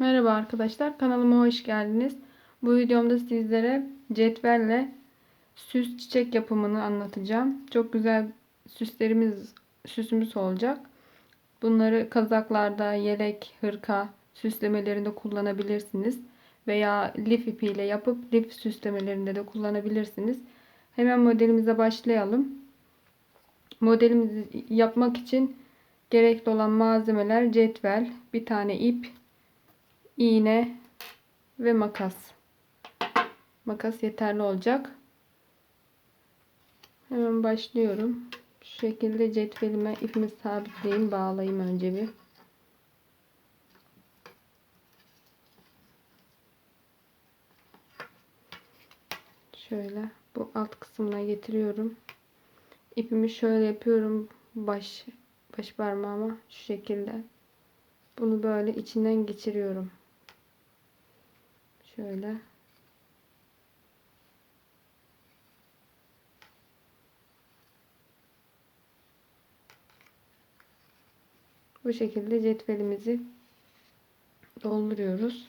Merhaba arkadaşlar kanalıma hoş geldiniz. Bu videomda sizlere cetvelle süs çiçek yapımını anlatacağım. Çok güzel süslerimiz süsümüz olacak. Bunları kazaklarda, yelek, hırka süslemelerinde kullanabilirsiniz. Veya lif ipiyle yapıp lif süslemelerinde de kullanabilirsiniz. Hemen modelimize başlayalım. Modelimizi yapmak için gerekli olan malzemeler cetvel, bir tane ip, iğne ve makas. Makas yeterli olacak. Hemen başlıyorum. Şu şekilde cetvelime ipimi sabitleyeyim, bağlayayım önce bir. Şöyle bu alt kısmına getiriyorum. İpimi şöyle yapıyorum baş baş parmağıma şu şekilde. Bunu böyle içinden geçiriyorum. Şöyle. Bu şekilde cetvelimizi dolduruyoruz.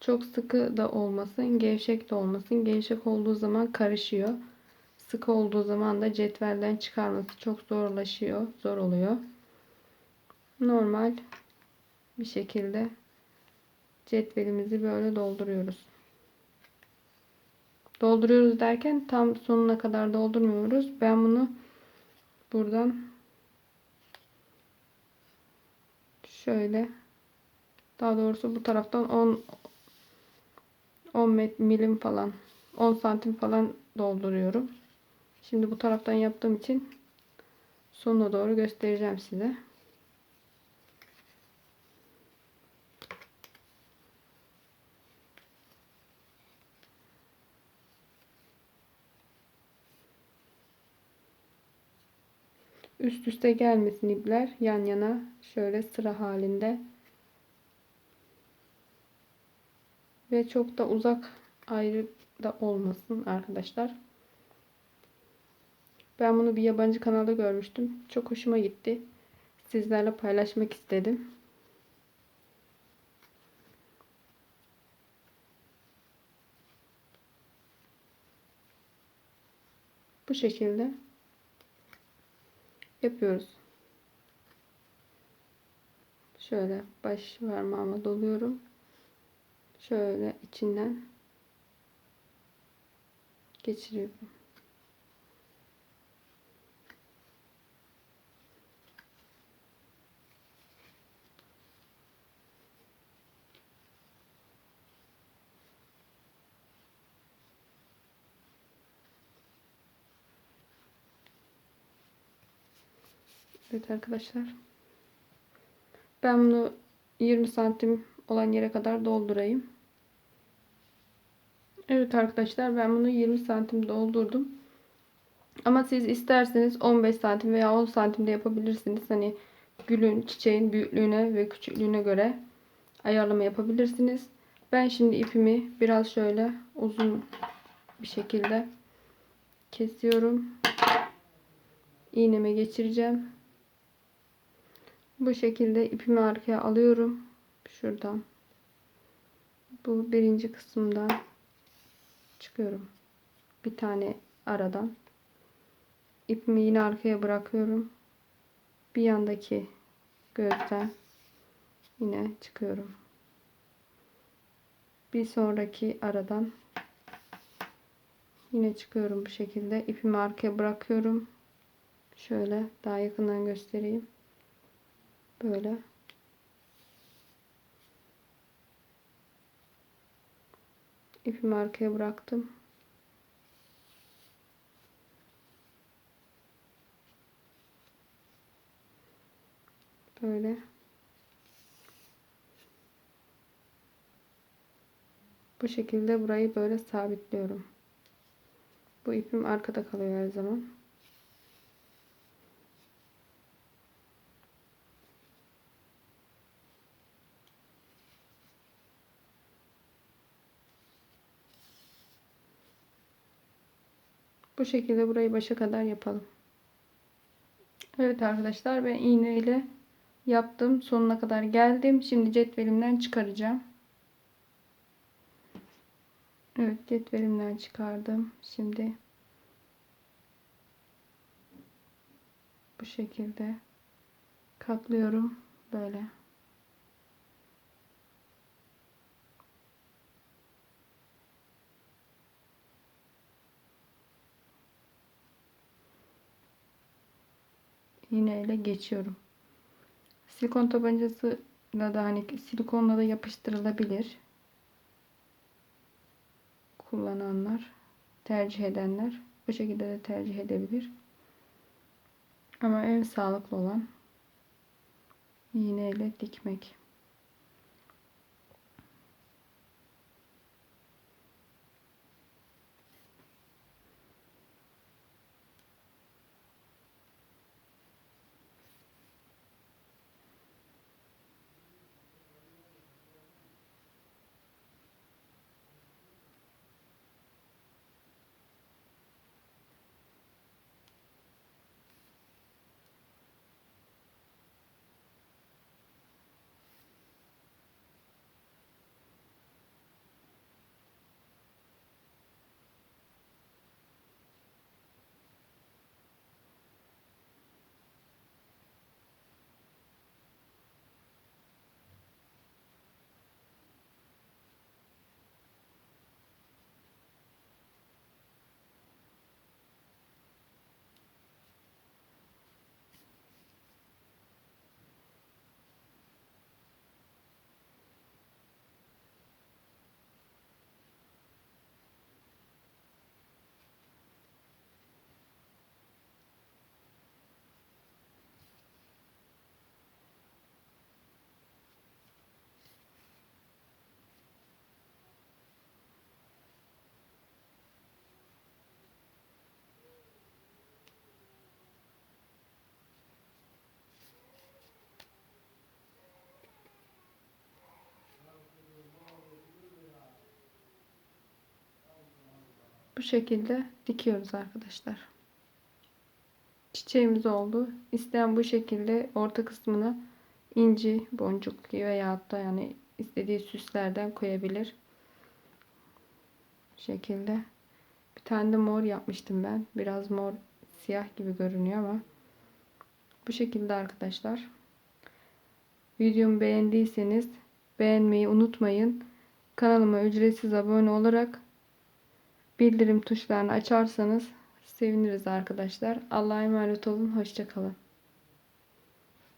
Çok sıkı da olmasın, gevşek de olmasın. Gevşek olduğu zaman karışıyor. Sıkı olduğu zaman da cetvelden çıkarması çok zorlaşıyor, zor oluyor. Normal bir şekilde cetvelimizi böyle dolduruyoruz. Dolduruyoruz derken tam sonuna kadar doldurmuyoruz. Ben bunu buradan şöyle daha doğrusu bu taraftan 10 10 milim falan 10 santim falan dolduruyorum. Şimdi bu taraftan yaptığım için sonuna doğru göstereceğim size. Üst üste gelmesin ipler yan yana şöyle sıra halinde ve çok da uzak ayrı da olmasın arkadaşlar. Ben bunu bir yabancı kanalda görmüştüm. Çok hoşuma gitti. Sizlerle paylaşmak istedim. Bu şekilde yapıyoruz. Şöyle baş parmağıma doluyorum. Şöyle içinden geçiriyorum. Evet arkadaşlar. Ben bunu 20 santim olan yere kadar doldurayım. Evet arkadaşlar ben bunu 20 santim doldurdum. Ama siz isterseniz 15 santim veya 10 santimde yapabilirsiniz. Hani gülün, çiçeğin büyüklüğüne ve küçüklüğüne göre ayarlama yapabilirsiniz. Ben şimdi ipimi biraz şöyle uzun bir şekilde kesiyorum. İğneme geçireceğim. Bu şekilde ipimi arkaya alıyorum. Şuradan. Bu birinci kısımdan çıkıyorum. Bir tane aradan. İpimi yine arkaya bırakıyorum. Bir yandaki gözden yine çıkıyorum. Bir sonraki aradan yine çıkıyorum bu şekilde. İpimi arkaya bırakıyorum. Şöyle daha yakından göstereyim. Böyle. İpimi arkaya bıraktım. Böyle. Bu şekilde burayı böyle sabitliyorum. Bu ipim arkada kalıyor her zaman. Bu şekilde burayı başa kadar yapalım. Evet arkadaşlar ben iğne ile yaptım. Sonuna kadar geldim. Şimdi cetvelimden çıkaracağım. Evet cetvelimden çıkardım. Şimdi bu şekilde katlıyorum. Böyle. İğneyle geçiyorum. Silikon tabancası da hani silikonla da yapıştırılabilir. Kullananlar, tercih edenler bu şekilde de tercih edebilir. Ama en sağlıklı olan iğneyle dikmek. Şekilde dikiyoruz arkadaşlar. Çiçeğimiz oldu. İsteyen bu şekilde orta kısmına inci boncuk veya da yani istediği süslerden koyabilir. Bu şekilde. Bir tane de mor yapmıştım ben. Biraz mor siyah gibi görünüyor ama bu şekilde arkadaşlar. Videomu beğendiyseniz beğenmeyi unutmayın. Kanalıma ücretsiz abone olarak bildirim tuşlarını açarsanız seviniriz arkadaşlar. Allah'a emanet olun. Hoşçakalın.